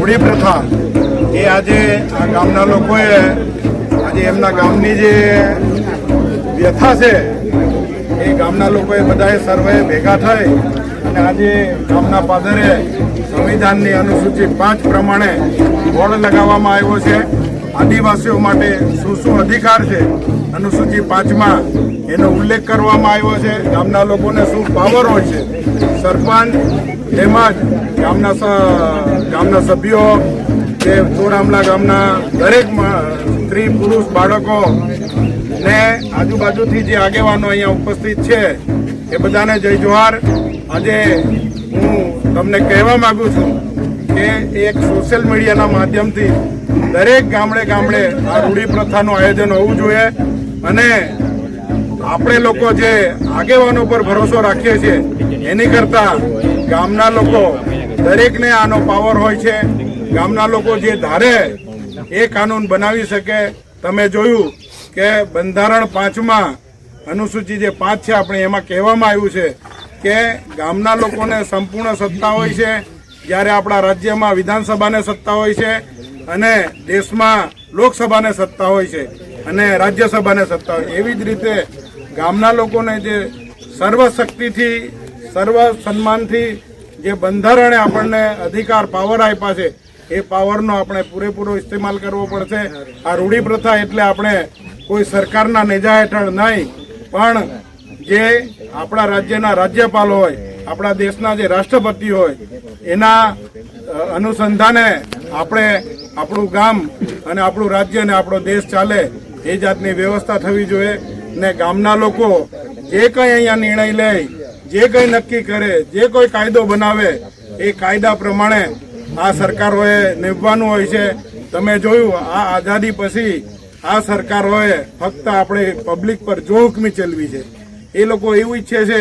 રૂઢી પ્રથા એ આજે આ ગામના લોકોએ, આજે એમના ગામની જે વ્યથા છે, એ ગામના લોકોએ બધાએ સર્વે ભેગા થઈ અને આજે ગામના પાદરે સંવિધાનની અનુસૂચિ પાંચ પ્રમાણે બોર્ડ લગાવવામાં આવ્યો છે. આદિવાસીઓ માટે શું શું અધિકાર છે અનુસૂચિ પાંચમાં એનો ઉલ્લેખ કરવામાં આવ્યો છે, ગામના લોકોને શું પાવર હોય છે? સરપંચ તેમજ ગામના ગામના સભ્યો કે ચોરામલા ગામના દરેક સ્ત્રી, પુરુષ, બાળકો ને આજુબાજુથી જે આગેવાનો અહીંયા ઉપસ્થિત છે, એ બધાને જય જોહાર. આજે હું તમને કહેવા માગું છું કે એક સોશિયલ મીડિયાના માધ્યમથી દરેક ગામડે ગામડે આ રૂઢી પ્રથાનું આયોજન હોવું જોઈએ. અને આપણે લોકો જે આગેવાનો પર ભરોસો રાખીએ છીએ, એની કરતા ગામના લોકો દરેકને આનો પાવર હોય છે. ગામના લોકો જે ધારે એ કાનૂન બનાવી શકે. તમે જોયું કે બંધારણ પાંચમાં અનુસૂચિ જે પાંચ છે, આપણે એમાં કહેવામાં આવ્યું છે કે ગામના લોકોને સંપૂર્ણ સત્તા હોય છે. જ્યારે આપણા રાજ્યમાં વિધાનસભાને સત્તા હોય છે અને દેશમાં લોકસભાને સત્તા હોય છે અને રાજ્યસભાને સત્તા હોય એવી જ રીતે ગામના લોકોને જે સર્વશક્તિથી સર્વ સન્માનથી જે બંધારણે આપણને અધિકાર પાવર આપ્યા છે, એ પાવરનો આપણે પૂરેપૂરો ઇસ્તેમાલ કરવો પડશે. આ રૂઢી પ્રથા એટલે આપણે કોઈ સરકારના નેજા હેઠળ નહીં, પણ જે આપણા રાજ્યના રાજ્યપાલ હોય, આપણા દેશના જે રાષ્ટ્રપતિ હોય, એના અનુસંધાને આપણે આપણું ગામ અને આપણું રાજ્ય અને આપણો દેશ ચાલે એ જાતની વ્યવસ્થા થવી જોઈએ ને ગામના લોકો જે કંઈ અહીંયા નિર્ણય લે, જે કંઈ નક્કી કરે, જે કોઈ કાયદો બનાવે, એ કાયદા પ્રમાણે આ સરકારોએ નિભવાનું હોય છે. તમે જોયું, આ આઝાદી પછી આ સરકારોએ ફક્ત આપણે પબ્લિક પર જો ચલવી છે. એ લોકો એવું ઈચ્છે છે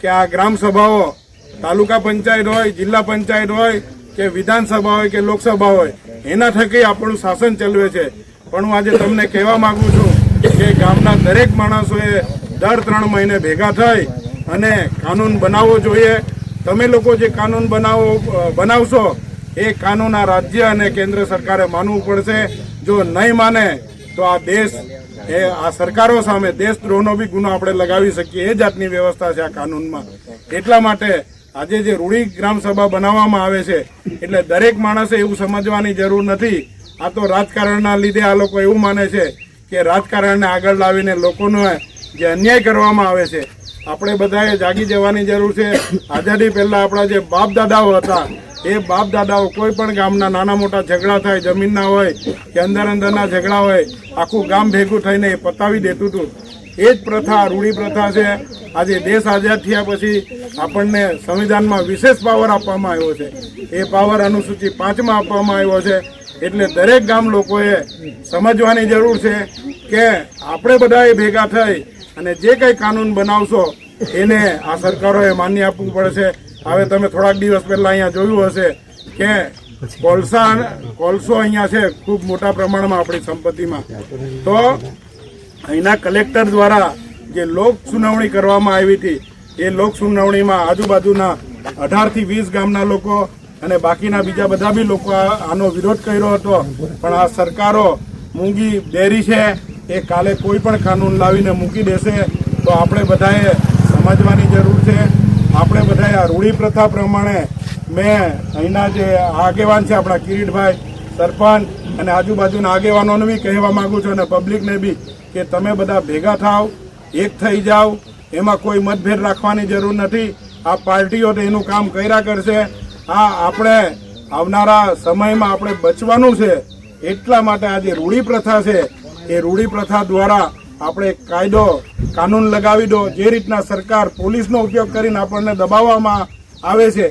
કે આ ગ્રામ સભાઓ તાલુકા પંચાયત હોય, જિલ્લા પંચાયત હોય કે વિધાનસભા હોય કે લોકસભા હોય એના થકી આપણું શાસન ચલવે છે. પણ હું આજે તમને કહેવા માંગુ છું કે ગામના દરેક માણસોએ દર ત્રણ મહિને ભેગા થઈ અને કાનૂન બનાવવો જોઈએ. તમે લોકો જે કાનૂન બનાવો બનાવશો, એ કાનૂન આ રાજ્ય અને કેન્દ્ર સરકારે માનવું પડશે. જો નહીં માને, તો આ દેશ, એ, આ સરકારો સામે દેશદ્રોહનો બી ગુનો આપણે લગાવી શકીએ. એ જાતની વ્યવસ્થા છે આ કાનૂનમાં. એટલા માટે આજે જે રૂઢી ગ્રામ સભા બનાવવામાં આવે છે, એટલે દરેક માણસે એવું સમજવાની જરૂર નથી. આ તો રાજકારણના લીધે આ લોકો એવું માને છે કે રાજકારણને આગળ લાવીને લોકોનો જે અન્યાય કરવામાં આવે છે, આપણે બધાએ જાગી જવાની જરૂર છે. આઝાદી પહેલાં આપણા જે બાપ દાદાઓ હતા, એ બાપ દાદાઓ કોઈ પણ ગામના નાના મોટા ઝઘડા થાય જમીનના હોય કે અંદર અંદરના ઝઘડા હોય, આખું ગામ ભેગું થઈને એ પતાવી દેતું હતું. એ જ પ્રથા, રૂઢી પ્રથા છે. આજે દેશ આઝાદ થયા પછી આપણને સંવિધાનમાં વિશેષ પાવર આપવામાં આવ્યો છે. એ પાવર અનુસૂચિ પાંચમાં આપવામાં આવ્યો છે. એટલે દરેક ગામ લોકોએ સમજવાની જરૂર છે કે આપણે બધાએ ભેગા થઈ અને જે કંઈ કાનૂન બનાવશો, એને આ સરકારોએ માન્ય આપવું પડશે. હવે તમે થોડાક દિવસ પહેલાં અહીંયા જોયું હશે કે કોલસા, કોલસો અહીંયા છે ખૂબ મોટા પ્રમાણમાં આપણી સંપત્તિમાં. તો અહીંના કલેક્ટર દ્વારા જે લોક સુનાવણી કરવામાં આવી હતી, એ લોક સુનાવણીમાં આજુબાજુના અઢારથી વીસ ગામના લોકો અને બાકીના બીજા બધા બી લોકો આનો વિરોધ કર્યો હતો. પણ આ સરકારો મૂંગી ડેરી છે, એ કાલે કોઈ પણ કાનૂન લાવીને મૂકી દેશે, તો આપણે બધાએ સમજવાની જરૂર છે. આપણે બધાએ આ રૂઢી પ્રથા પ્રમાણે મેં અહીંના જે આગેવાન છે આપણા કિરીટભાઈ સરપંચ અને આજુબાજુના આગેવાનોને બી કહેવા માંગુ છું અને પબ્લિકને બી કે તમે બધા ભેગા થાવ, એક થઈ જાઓ એમાં કોઈ મતભેદ રાખવાની જરૂર નથી. આ પાર્ટીઓ તો એનું કામ કર્યા કરશે. આ આપણે આવનારા સમયમાં આપણે બચવાનું છે. એટલા માટે આ જે રૂઢી પ્રથા છે એ રૂઢી પ્રથા દ્વારા આપણે કાયદો, કાનૂન લગાવી દો, જે રીતના સરકાર પોલીસનો ઉપયોગ કરીને આપણને દબાવવામાં આવે છે.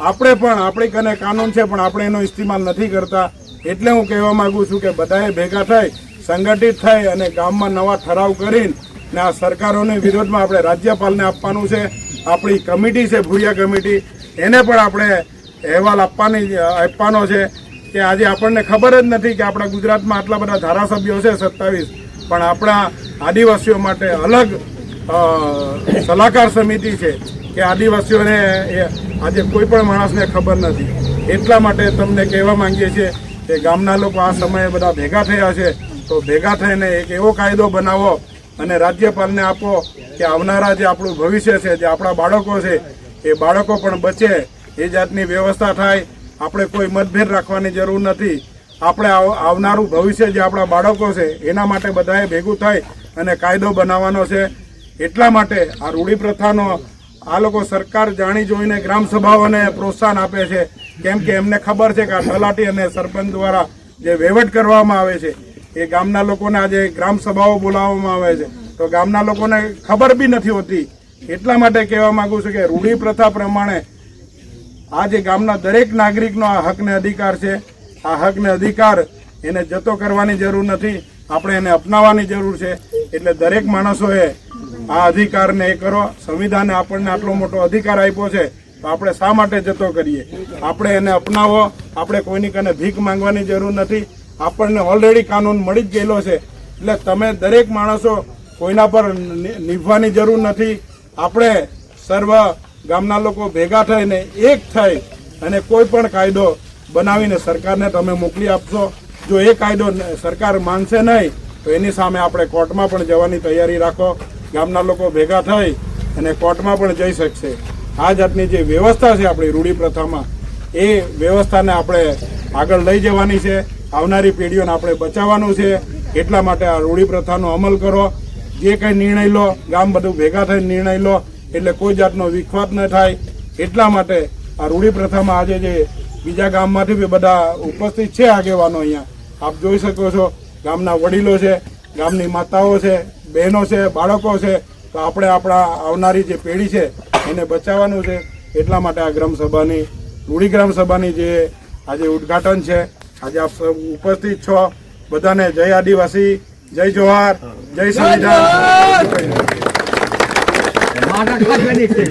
આપણે પણ, આપણી કને કાનૂન છે પણ આપણે એનો ઇસ્તેમાલ નથી કરતા. એટલે હું કહેવા માગું છું કે બધાએ ભેગા થઈ, સંગઠિત થઈ અને ગામમાં નવા ઠરાવ કરીને ને આ સરકારોને વિરોધમાં આપણે રાજ્યપાલને આપવાનું છે, આપણી કમિટી છે, ભૂરિયા કમિટી, એને પણ આપણે અહેવાલ આપવાની, આપવાનો છે કે આજે આપણને ખબર જ નથી કે આપણા ગુજરાતમાં આટલા બધા ધારાસભ્યો છે, સત્તાવીસ. પણ આપણા આદિવાસીઓ માટે અલગ સલાહકાર સમિતિ છે કે આદિવાસીઓને આજે કોઈ પણ માણસને ખબર નથી. એટલા માટે તમને કહેવા માંગીએ છીએ કે ગામના લોકો આ સમયે બધા ભેગા થયા છે, તો ભેગા થઈને એક એવો કાયદો બનાવો અને રાજ્યપાલને આપો કે આવનારા જે આપણું ભવિષ્ય છે, જે આપણા બાળકો છે, એ બાળકો પણ બચે, એ જાતની વ્યવસ્થા થાય. આપણે કોઈ મતભેદ રાખવાની જરૂર નથી. આપણે આવ- આવનારું ભવિષ્ય જે આપણા બાળકો છે, એના માટે બધાએ ભેગું થાય અને કાયદો બનાવવાનો છે. એટલા માટે આ રૂઢિપ્રથાનો આ લોકો સરકાર જાણી જોઈને ગ્રામ સભાઓને પ્રોત્સાહન આપે છે. કેમ કે એમને ખબર છે કે આ તલાટી અને સરપંચ દ્વારા જે વહીવટ કરવામાં આવે છે, એ ગામના લોકોને આજે ગ્રામ સભાઓ બોલાવવામાં આવે છે. તો ગામના લોકોને ખબર બી નથી હોતી. એટલા માટે કહેવા માંગુ છું કે રૂઢી પ્રથા પ્રમાણે આ જે ગામના દરેક નાગરિકનો આ હકને અધિકાર છે, આ હકને અધિકાર એને જતો કરવાની જરૂર નથી. આપણે એને અપનાવવાની જરૂર છે. એટલે દરેક માણસોએ આ અધિકારને એ કરો. સંવિધાને આપણને આટલો મોટો અધિકાર આપ્યો છે તો આપણે શા માટે જતો કરીએ? આપણે એને અપનાવો, આપણે કોઈની કને ભીખ માંગવાની જરૂર નથી. આપણને ઓલરેડી કાનૂન મળી જ ગયેલો છે. એટલે તમે દરેક માણસો કોઈના પર નિભવાની જરૂર નથી. આપણે સર્વ ગામના લોકો ભેગા થઈને એક થઈ અને કોઈ પણ કાયદો બનાવીને સરકારને તમે મોકલી આપશો. જો એ કાયદો સરકાર માનશે નહીં, તો એની સામે આપણે કોર્ટમાં પણ જવાની તૈયારી રાખો. ગામના લોકો ભેગા થઈ અને કોર્ટમાં પણ જઈ શકશે. આ જાતની જે વ્યવસ્થા છે આપણી રૂઢિ પ્રથામાં, એ વ્યવસ્થાને આપણે આગળ લઈ જવાની છે. આવનારી પેઢીઓને આપણે બચાવવાનું છે. એટલા માટે આ રૂઢિ પ્રથાનો અમલ કરો. જે કંઈ નિર્ણય લો, ગામ બધું ભેગા થઈને નિર્ણય લો, એટલે કોઈ જાતનો વિખવાદ ન થાય. એટલા માટે આ રૂઢિ પ્રથામાં આજે જે બીજા ગામમાંથી બી બધા ઉપસ્થિત છે આગેવાનો અહીંયા. આપ જોઈ શકો છો, ગામના વડીલો છે, ગામની માતાઓ છે, બહેનો છે, બાળકો છે. તો આપણે આપણા આવનારી જે પેઢી છે એને બચાવવાનું છે. એટલા માટે આ ગ્રામ સભાની રૂડી ગ્રામ સભાની જે આજે ઉદ્ઘાટન છે. આજે આપ સૌ ઉપસ્થિત છો. બધાને જય આદિવાસી, જય જોહાર જય સંવિધાન.